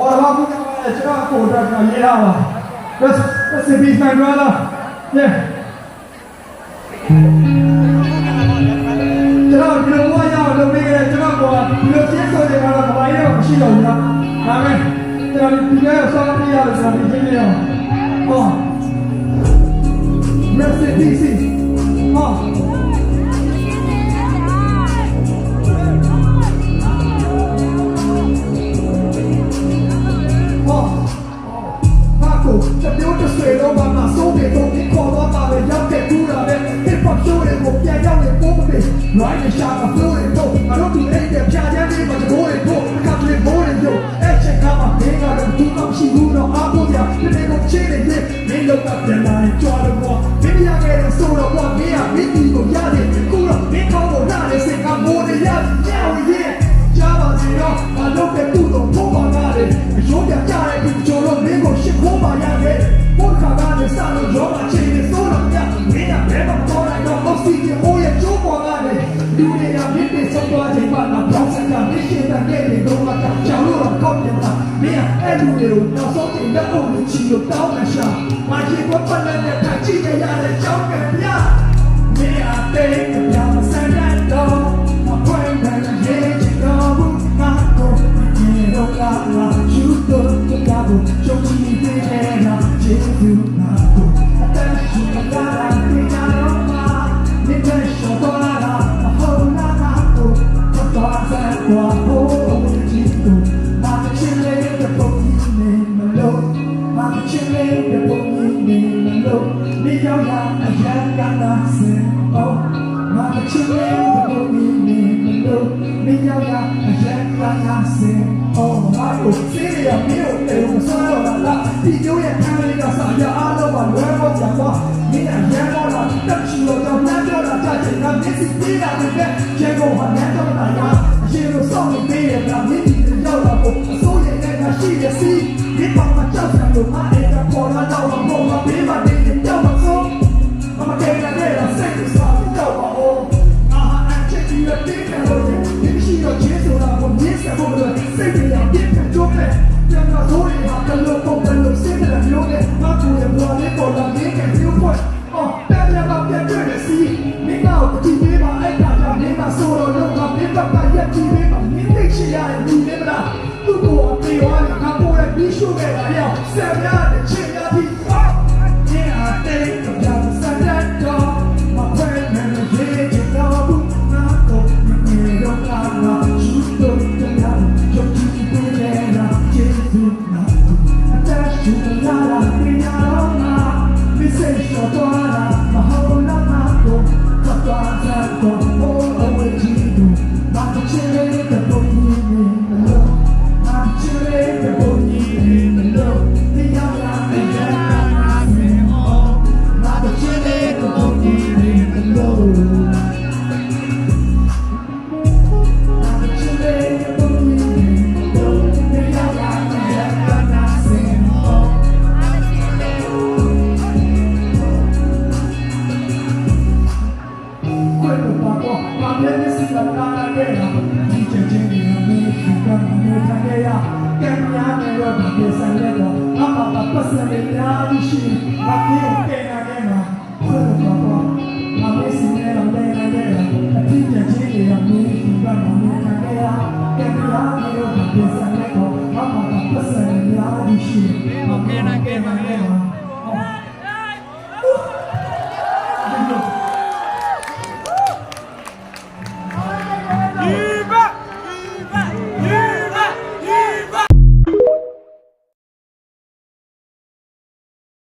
ဟောတော့ဘုရားရဲ့ကျွန်တော်ကိုယ်တော်ကရေးထားပါ Let's let's be my brother yeah ကျွန်တော်ဒီလိုဘဝရအောင်လုပ်ပေးခဲ့တဲ့ကျွန်တော်ကဒီလိုချင်းဆိုတဲ့ကတော့ဘာလို့မရှိတော့ဘူးလားဒါပေမဲ့ကျွန်တော်ဒီလိုဆောင်းပြရတ ကိုတမျိုးတစ်ဆွေတော့မှမစိုးပြေတော့ဒီခေါ်တော့တာပဲရောက်တဲ့ကူတာပဲ hip hop show တွေကိုပြန်ရောက်ရင်ပို့မပေး right and shot a flow တွေတော့ငါတို့ဒီအိတ်တဲ့ဖြာချမ်းလေးမှာတကိုးတွေပို့အခါလေးမိုးတွေပြောအဲ့ချက်ကမှမင်းကတော့သူမှမရှိဘူးတော့အားကိုရဒီနေ့ကိုချင်းနေတယ်မင်းလောကပြန်လာရင်ကြွားလို့ကွာမင်းရခဲ့တဲ့ဆိုတော့ကွာမင်းကမင်းဒီကိုရတယ်ကူတော့မင်းကောင်းတော့လာနေစင်ကမိုးတွေရကြောက်ရ နောက်ဆုံးတင်လက်အုပ်ကိုချီလို့တောင်းမှရှာမာချီကပတ်လက်နဲ့ထိုင်ကြည့်ကြရတဲ့ကြောင်းကပြမင်းအသေး လေးတဲ့ပုံကြီးနေမလို့မာချင်လေးတဲ့ပုံကြီးနေမလို့မိရောက်ရအရန်ကနာစင်哦မာချင်လေးတဲ့ပုံကြီးနေမလို့မိရောက်ရအရန်ကနာစင်哦ငါတို့စေးရမြို့တေုံဆောတော့လာဒီကျိုးရဲ့ခံလေးကစာရအားလုံးပါလွယ်ပေါ်ကြွားမင်းအရန်တော့လာတက်ချီတော့တော့နှမ်းတော့လာကြချင်တာမျက်စိပြေးတာတွေနဲ့ရေကုန်ဟာနှမ်းတော့လာရအရင်လိုစောင့်နေသေးရတာမင်းဒီရောက်လာဖို့အစ pago Padre necesita la guerra Dice Jenny a mí Chica mami tangeya Kenya me lo pide sanguero Ama papá se me da Dishi Aquí en la